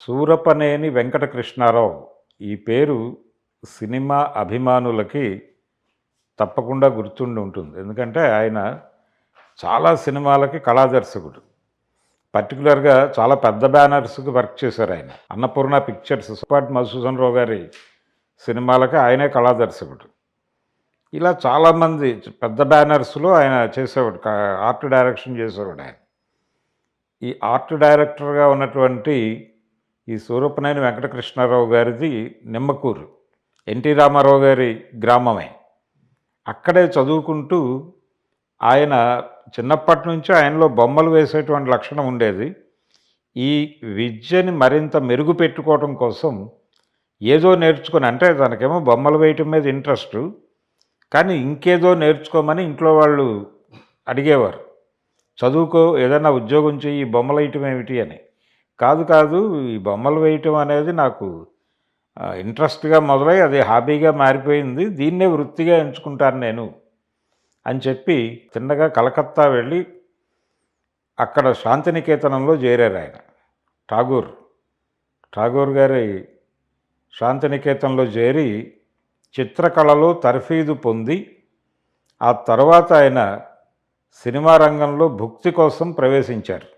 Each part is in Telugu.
సూరపనేని వెంకటకృష్ణారావు. ఈ పేరు సినిమా అభిమానులకి తప్పకుండా గుర్తుండి ఉంటుంది. ఎందుకంటే ఆయన చాలా సినిమాలకి కళాదర్శకుడు. పర్టికులర్గా చాలా పెద్ద బ్యానర్స్కి వర్క్ చేశారు ఆయన. అన్నపూర్ణ పిక్చర్స్ సుపాటి మధుసూదన్ రావు గారి సినిమాలకి ఆయనే కళాదర్శకుడు. ఇలా చాలామంది పెద్ద బ్యానర్స్లో ఆయన చేసేవాడు ఆర్ట్ డైరెక్షన్ చేసేవాడు ఆయన. ఈ ఆర్ట్ డైరెక్టర్గా ఉన్నటువంటి ఈ సూరపనేని వెంకటకృష్ణారావు గారిది నిమ్మకూరు. ఎన్టీ రామారావు గారి గ్రామమే. అక్కడే చదువుకుంటూ ఆయన చిన్నప్పటి నుంచి ఆయనలో బొమ్మలు వేసేటువంటి లక్షణం ఉండేది. ఈ విద్యని మరింత మెరుగు పెట్టుకోవటం కోసం ఏదో నేర్చుకుని అంటే తనకేమో బొమ్మలు వేయటం మీద ఇంట్రెస్ట్ కానీ ఇంకేదో నేర్చుకోమని ఇంట్లో వాళ్ళు అడిగేవారు. చదువుకో ఏదైనా ఉద్యోగం చేయి బొమ్మలు వేయటం ఏమిటి అని. కాదు కాదు ఈ బొమ్మలు వేయటం అనేది నాకు ఇంట్రెస్ట్గా మొదలై అది హాబీగా మారిపోయింది. దీన్నే వృత్తిగా ఎంచుకుంటాను నేను అని చెప్పి చిన్నగా కలకత్తా వెళ్ళి అక్కడ శాంతినికేతనంలో చేరారు ఆయన. ఠాగూర్. ఠాగూర్ గారి శాంతినికేతనంలో చేరి చిత్రకళలో తర్ఫీదు పొంది ఆ తర్వాత ఆయన సినిమా రంగంలో భుక్తి కోసం ప్రవేశించారు.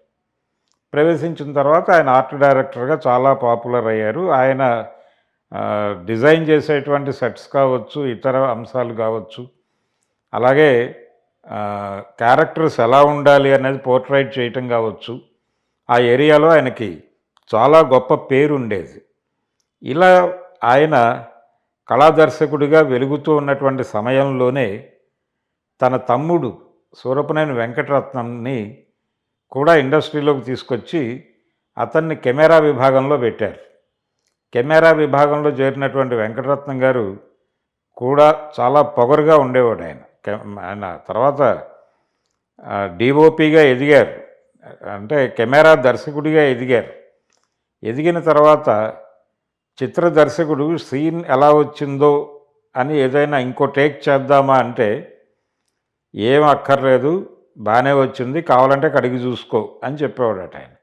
ప్రవేశించిన తర్వాత ఆయన ఆర్ట్ డైరెక్టర్గా చాలా పాపులర్ అయ్యారు. ఆయన డిజైన్ చేసేటువంటి సెట్స్ కావచ్చు ఇతర అంశాలు కావచ్చు అలాగే క్యారెక్టర్స్ ఎలా ఉండాలి అనేది పోర్ట్రైట్ చేయటం కావచ్చు ఆ ఏరియాలో ఆయనకి చాలా గొప్ప పేరు ఉండేది. ఇలా ఆయన కళాదర్శకుడిగా వెలుగుతూ ఉన్నటువంటి సమయంలోనే తన తమ్ముడు సూరపనేని వెంకటరత్నంని కూడా ఇండస్ట్రీలోకి తీసుకొచ్చి అతన్ని కెమెరా విభాగంలో పెట్టారు. కెమెరా విభాగంలో చేరినటువంటి వెంకటరత్నం గారు కూడా చాలా పొగరుగా ఉండేవాడు ఆయన. కె- ఆయన తర్వాత డిఓపిగా ఎదిగారు. అంటే కెమెరా దర్శకుడిగా ఎదిగారు. ఎదిగిన తర్వాత చిత్ర దర్శకుడు సీన్ ఎలా వచ్చిందో అని ఏదైనా ఇంకో టేక్ చేద్దామా అంటే ఏం అక్కర్లేదు బాగానే వచ్చింది కావాలంటే కడిగి చూసుకో అని చెప్పేవాడట ఆయన.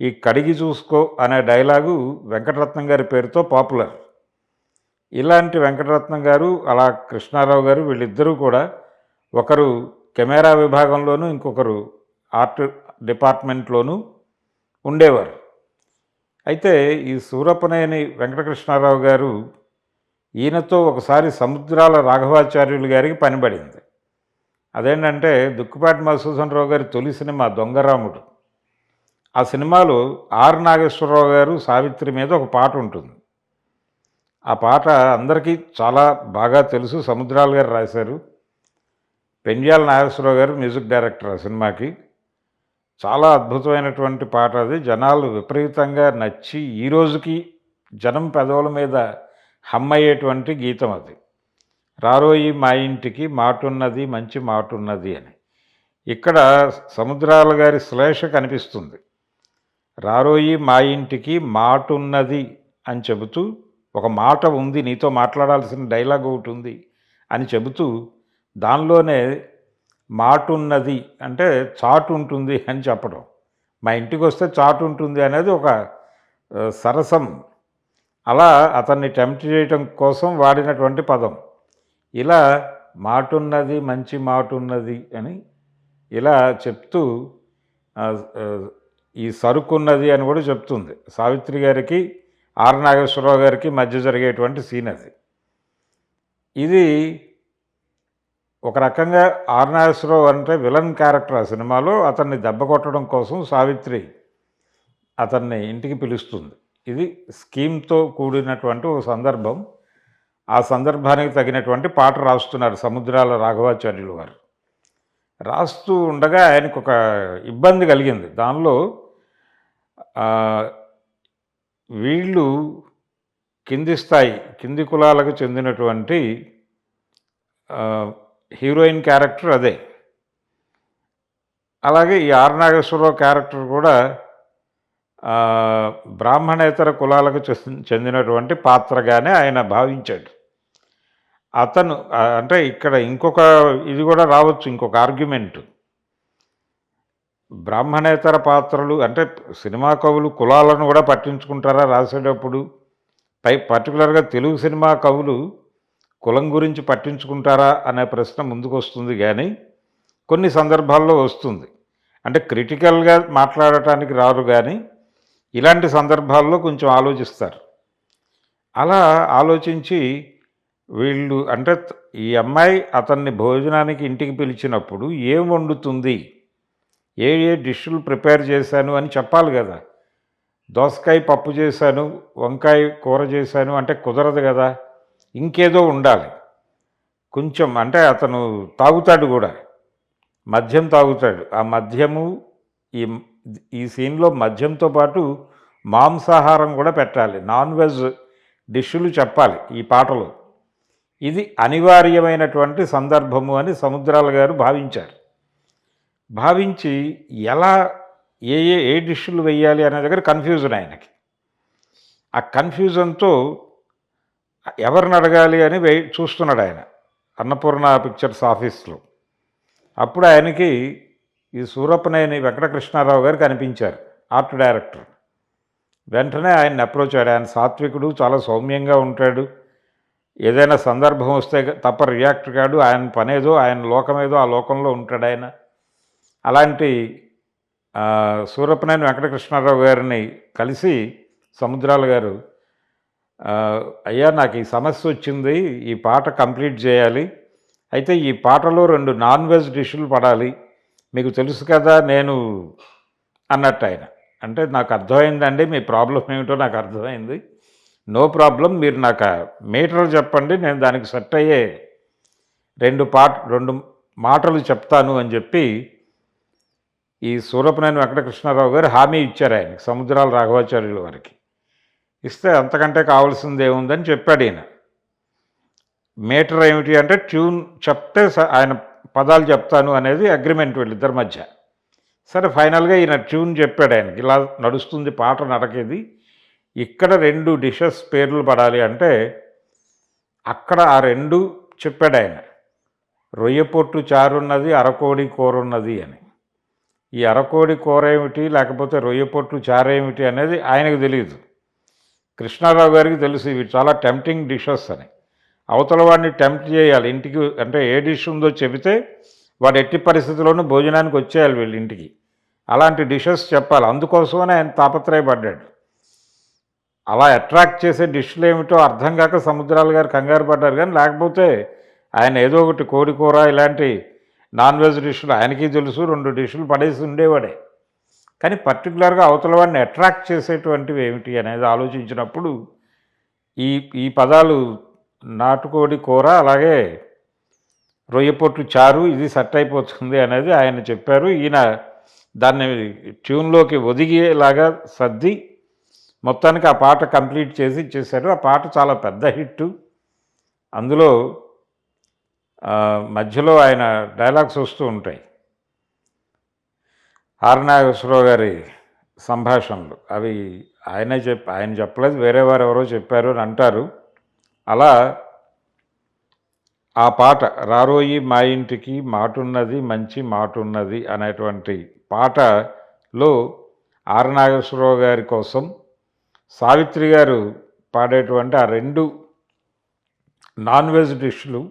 ఈ కడిగి చూసుకో అనే డైలాగు వెంకటరత్నం గారి పేరుతో పాపులర్. ఇలాంటి వెంకటరత్నం గారు అలా కృష్ణారావు గారు వీళ్ళిద్దరూ కూడా ఒకరు కెమెరా విభాగంలోనూ ఇంకొకరు ఆర్ట్ డిపార్ట్మెంట్లోనూ ఉండేవారు. అయితే ఈ సూరపనేని వెంకటకృష్ణారావు గారు ఈయనతో ఒకసారి సముద్రాల రాఘవాచార్యులు గారికి పనిపడింది. అదేంటంటే దుక్కుపాటి మధుసూదనరావు గారి తొలి సినిమా దొంగరాముడు. ఆ సినిమాలో ఆర్ నాగేశ్వరరావు గారు సావిత్రి మీద ఒక పాట ఉంటుంది. ఆ పాట అందరికీ చాలా బాగా తెలుసు. సముద్రాలు గారు రాశారు. పెంజాల నాగేశ్వరరావు గారు మ్యూజిక్ డైరెక్టర్ ఆ సినిమాకి. చాలా అద్భుతమైనటువంటి పాట అది. జనాలు విపరీతంగా నచ్చి ఈ రోజుకి జనం పెదవుల మీద హమ్మయ్యేటువంటి గీతం అది. రారోయి మా ఇంటికి మాటున్నది మంచి మాటున్నది అని. ఇక్కడ సముద్రాల గారి శ్లేష కనిపిస్తుంది. రారోయి మా ఇంటికి మాటున్నది అని చెబుతూ ఒక మాట ఉంది నీతో మాట్లాడాల్సిన డైలాగ్ ఒకటి ఉంది అని చెబుతూ దానిలోనే మాటున్నది అంటే చాటు ఉంటుంది అని చెప్పడం. మా ఇంటికి వస్తే చాటు ఉంటుంది అనేది ఒక సరసం. అలా అతన్ని టెంప్ట్ చేయటం కోసం వాడినటువంటి పదం. ఇలా మాటున్నది మంచి మాటున్నది అని ఇలా చెప్తూ ఈ సరుకున్నది అని కూడా చెప్తుంది. సావిత్రి గారికి ఆర్ నాగేశ్వరరావు గారికి మధ్య జరిగేటువంటి సీన్ అది. ఇది ఒక రకంగా ఆర్ నాగేశ్వరరావు అంటే విలన్ క్యారెక్టర్ ఆ సినిమాలో. అతన్ని దెబ్బ కొట్టడం కోసం సావిత్రి అతన్ని ఇంటికి పిలుస్తుంది. ఇది స్కీమ్తో కూడినటువంటి ఒక సందర్భం. ఆ సందర్భానికి తగినటువంటి పాట రాస్తున్నారు సముద్రాల రాఘవాచార్యులు వారు. రాస్తూ ఉండగా ఆయనకు ఒక ఇబ్బంది కలిగింది. దానిలో వీళ్ళు కింది స్థాయి కింది కులాలకు చెందినటువంటి హీరోయిన్ క్యారెక్టర్ అదే. అలాగే ఈ ఆర్ నాగేశ్వరరావు క్యారెక్టర్ కూడా బ్రాహ్మణేతర కులాలకు చెందినటువంటి పాత్రగానే ఆయన భావించాడు. అతను అంటే ఇక్కడ ఇంకొక ఇది కూడా రావచ్చు ఇంకొక ఆర్గ్యుమెంట్ బ్రాహ్మణేతర పాత్రలు అంటే సినిమా కవులు కులాలను కూడా పట్టించుకుంటారా రాసేటప్పుడు? పై పర్టికులర్గా తెలుగు సినిమా కవులు కులం గురించి పట్టించుకుంటారా అనే ప్రశ్న ముందుకు వస్తుంది కానీ కొన్ని సందర్భాల్లో వస్తుంది. అంటే క్రిటికల్గా మాట్లాడటానికి రారు కానీ ఇలాంటి సందర్భాల్లో కొంచెం ఆలోచిస్తారు. అలా ఆలోచించి వీళ్ళు అంటే ఈ అమ్మాయి అతన్ని భోజనానికి ఇంటికి పిలిచినప్పుడు ఏం వండుతుంది? ఏ ఏ డిష్లు ప్రిపేర్ చేశాను అని చెప్పాలి కదా. దోసకాయ పప్పు చేశాను వంకాయ కూర చేశాను అంటే కుదరదు కదా. ఇంకేదో ఉండాలి. కొంచెం అంటే అతను తాగుతాడు కూడా. మద్యం తాగుతాడు. ఆ మద్యము ఈ ఈ సీన్లో మద్యంతో పాటు మాంసాహారం కూడా పెట్టాలి. నాన్ వెజ్ డిష్లు చెప్పాలి ఈ పాటలో. ఇది అనివార్యమైనటువంటి సందర్భము అని సముద్రాల గారు భావించారు. భావించి ఎలా ఏ ఏ ఏ డిష్లు వేయాలి అనే దగ్గర కన్ఫ్యూజన్ ఆయనకి. ఆ కన్ఫ్యూజన్తో ఎవరిని అడగాలి అని వే చూస్తున్నాడు ఆయన అన్నపూర్ణ పిక్చర్స్ ఆఫీస్లో. అప్పుడు ఆయనకి ఈ సూరప్పనేని వెంకటకృష్ణారావు గారు కనిపించారు ఆర్ట్ డైరెక్టర్. వెంటనే ఆయన్ని అప్రోచ్ అయ్యాడు. ఆయన సాత్వికుడు చాలా సౌమ్యంగా ఉంటాడు. ఏదైనా సందర్భం వస్తే తప్ప రియాక్ట్ కాడు ఆయన పనేదో ఆయన లోకమేదో ఆ లోకంలో ఉంటాడు ఆయన. అలాంటి ఆ, వెంకటకృష్ణారావు గారిని కలిసి సముద్రాల గారు అయ్యా నాకు ఈ సమస్య వచ్చింది ఈ పాట కంప్లీట్ చేయాలి. అయితే ఈ పాటలో రెండు నాన్ వెజ్ డిష్లు పడాలి. మీకు తెలుసు కదా నేను అన్నట్టు ఆయన. అంటే నాకు అర్థమైందండి మీ ప్రాబ్లం ఏమిటో నాకు అర్థమైంది. నో ప్రాబ్లం మీరు నాకు మీటర్ చెప్పండి నేను దానికి సెట్ అయ్యే రెండు పాట రెండు మాటలు చెప్తాను అని చెప్పి ఈ సూరపనేని వెంకటకృష్ణారావు గారు హామీ ఇచ్చారు ఆయనకి సముద్రాల రాఘవాచార్యుల వారికి. ఇస్తే అంతకంటే కావాల్సింది ఏముందని చెప్పాడు ఈయన. మీటర్ ఏమిటి అంటే ట్యూన్ చెప్తే ఆయన పదాలు చెప్తాను అనేది అగ్రిమెంట్ వీళ్ళిద్దరి మధ్య. సరే ఫైనల్గా ఈయన ట్యూన్ చెప్పాడు ఆయనకి ఇలా నడుస్తుంది పాట నడకేది ఇక్కడ రెండు డిషెస్ పేర్లు పడాలి అంటే అక్కడ ఆ రెండు చెప్పాడు ఆయన. రొయ్య పొట్టు చారున్నది అరకోడి కూర ఉన్నది అని. ఈ అరకోడి కూర ఏమిటి లేకపోతే రొయ్య పొట్టు చారేమిటి అనేది ఆయనకు తెలియదు కృష్ణారావు గారికి తెలుసు ఇవి చాలా టెంప్టింగ్ డిషెస్ అని. అవతల వాడిని టెంప్ట్ చేయాలి. ఇంటికి అంటే ఏ డిష్ ఉందో చెబితే వాడు ఎట్టి పరిస్థితుల్లోనూ భోజనానికి వచ్చేయాలి వీళ్ళ ఇంటికి. అలాంటి డిషెస్ చెప్పాలి. అందుకోసమనే ఆయన తాపత్రయపడ్డాడు. అలా అట్రాక్ట్ చేసే డిష్లు ఏమిటో అర్థం కాక సముద్రాలు గారు కంగారు పడ్డారు. కానీ లేకపోతే ఆయన ఏదో ఒకటి కోడి కూర ఇలాంటి నాన్ వెజ్ డిష్లు ఆయనకి తెలుసు రెండు డిష్లు పడేసి ఉండేవాడే. కానీ పర్టికులర్గా అవతల వాడిని అట్రాక్ట్ చేసేటువంటివి ఏమిటి అనేది ఆలోచించినప్పుడు ఈ ఈ పదాలు నాటుకోడి కూర అలాగే రొయ్యపొట్టు చారు ఇది సెట్ అయిపోతుంది అనేది ఆయన చెప్పారు. ఈయన దాన్ని ట్యూన్లోకి ఒదిగేలాగా సర్ది మొత్తానికి ఆ పాట కంప్లీట్ చేసి ఇచ్చేశారు. ఆ పాట చాలా పెద్ద హిట్ అందులో మధ్యలో ఆయన డైలాగ్స్ వస్తూ ఉంటాయి. ఆర్నాగేశ్వరరావు గారి సంభాషణలు. అవి ఆయనే చెప్ ఆయన చెప్పలేదు. వేరే వారు ఎవరో చెప్పారు అని అంటారు. అలా ఆ పాట రారోయి మా ఇంటికి మాటున్నది మంచి మాటున్నది అనేటువంటి పాటలో ఆర్ నాగేశ్వరరావు గారి కోసం సావిత్రి గారు పాడేటువంటి ఆ రెండు నాన్ వెజ్ డిష్లు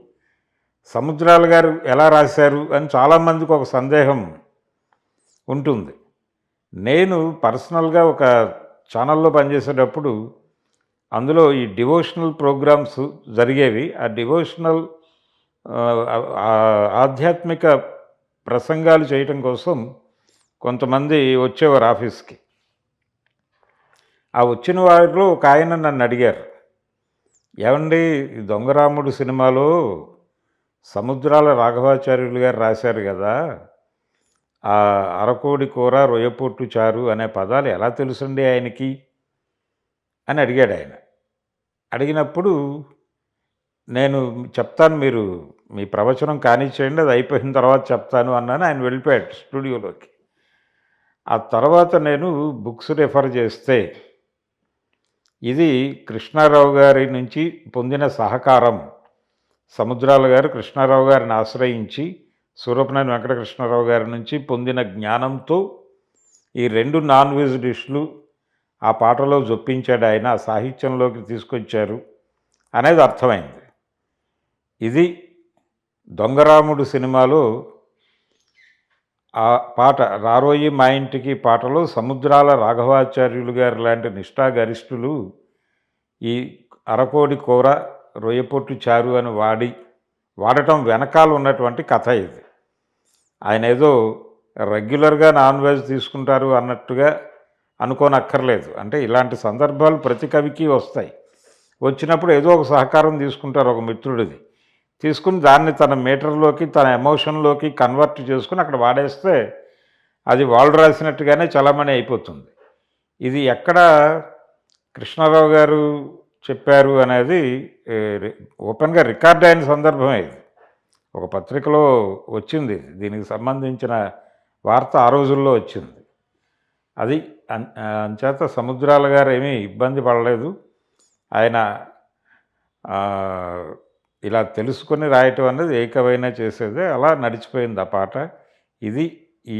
సముద్రాల గారు ఎలా రాశారు అని చాలామందికి ఒక సందేహం ఉంటుంది. నేను పర్సనల్గా ఒక ఛానల్లో పనిచేసేటప్పుడు అందులో ఈ డివోషనల్ ప్రోగ్రామ్స్ జరిగేవి. ఆ డివోషనల్ ఆధ్యాత్మిక ప్రసంగాలు చేయటం కోసం కొంతమంది వచ్చేవారు ఆఫీస్కి. ఆ వచ్చిన వారిలో ఒక ఆయన నన్ను అడిగారు ఏమండి దొంగరాముడు సినిమాలో సముద్రాల రాఘవాచార్యులు గారు రాశారు కదా ఆ అరకోడి కూర రొయ్యపొట్టు చారు అనే పదాలు ఎలా తెలుసండి ఆయనకి? అని అడిగాడు ఆయన. అడిగినప్పుడు నేను చెప్తాను మీరు మీ ప్రవచనం కానిచ్చేయండి అది అయిపోయిన తర్వాత చెప్తాను అన్నాను. ఆయన వెళ్ళిపోయాడు స్టూడియోలోకి. ఆ తర్వాత నేను బుక్స్ రెఫర్ చేస్తే ఇది కృష్ణారావు గారి నుంచి పొందిన సహకారం. సముద్రాల గారు కృష్ణారావు గారిని ఆశ్రయించి సూరపనేని వెంకటకృష్ణారావు గారి నుంచి పొందిన జ్ఞానంతో ఈ రెండు నాన్ వెజ్ డిష్లు ఆ పాటలో జొప్పించాడు ఆయన ఆ సాహిత్యంలోకి తీసుకొచ్చారు అనేది అర్థమైంది. ఇది దొంగరాముడు సినిమాలో ఆ పాట రారోయి మా ఇంటికి పాటలో సముద్రాల రాఘవాచార్యులు గారు లాంటి నిష్ఠాగరిష్ఠులు ఈ అరకోడి కూర రొయ్యపొట్టు చారు అని వాడి వాడటం వెనకాల ఉన్నటువంటి కథ ఇది. ఆయన ఏదో రెగ్యులర్గా నాన్ వెజ్ తీసుకుంటారు అన్నట్టుగా అనుకోనక్కర్లేదు. అంటే ఇలాంటి సందర్భాలు ప్రతి కవికి వస్తాయి. వచ్చినప్పుడు ఏదో ఒక సహకారం తీసుకుంటారు ఒక మిత్రుడిది. తీసుకుని దాన్ని తన మీటర్లోకి తన ఎమోషన్లోకి కన్వర్ట్ చేసుకుని అక్కడ వాడేస్తే అది వాళ్ళు రాసినట్టుగానే చలమణి అయిపోతుంది. ఇది ఎక్కడ కృష్ణారావు గారు చెప్పారు అనేది ఓపెన్గా రికార్డ్ అయిన సందర్భమే ఇది. ఒక పత్రికలో వచ్చింది దీనికి సంబంధించిన వార్త ఆ రోజుల్లో వచ్చింది. అది అన్- అంచేత సముద్రాల గారు ఏమీ ఇబ్బంది పడలేదు. ఆయన ఇలా తెలుసుకొని రాయటం అనేది ఏకవైనా చేసేదే. అలా నడిచిపోయింది ఆ పాట. ఇది ఈ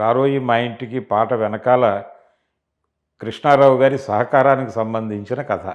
రారోయి మా ఇంటికి పాట వెనకాల కృష్ణారావు గారి సహకారానికి సంబంధించిన కథ.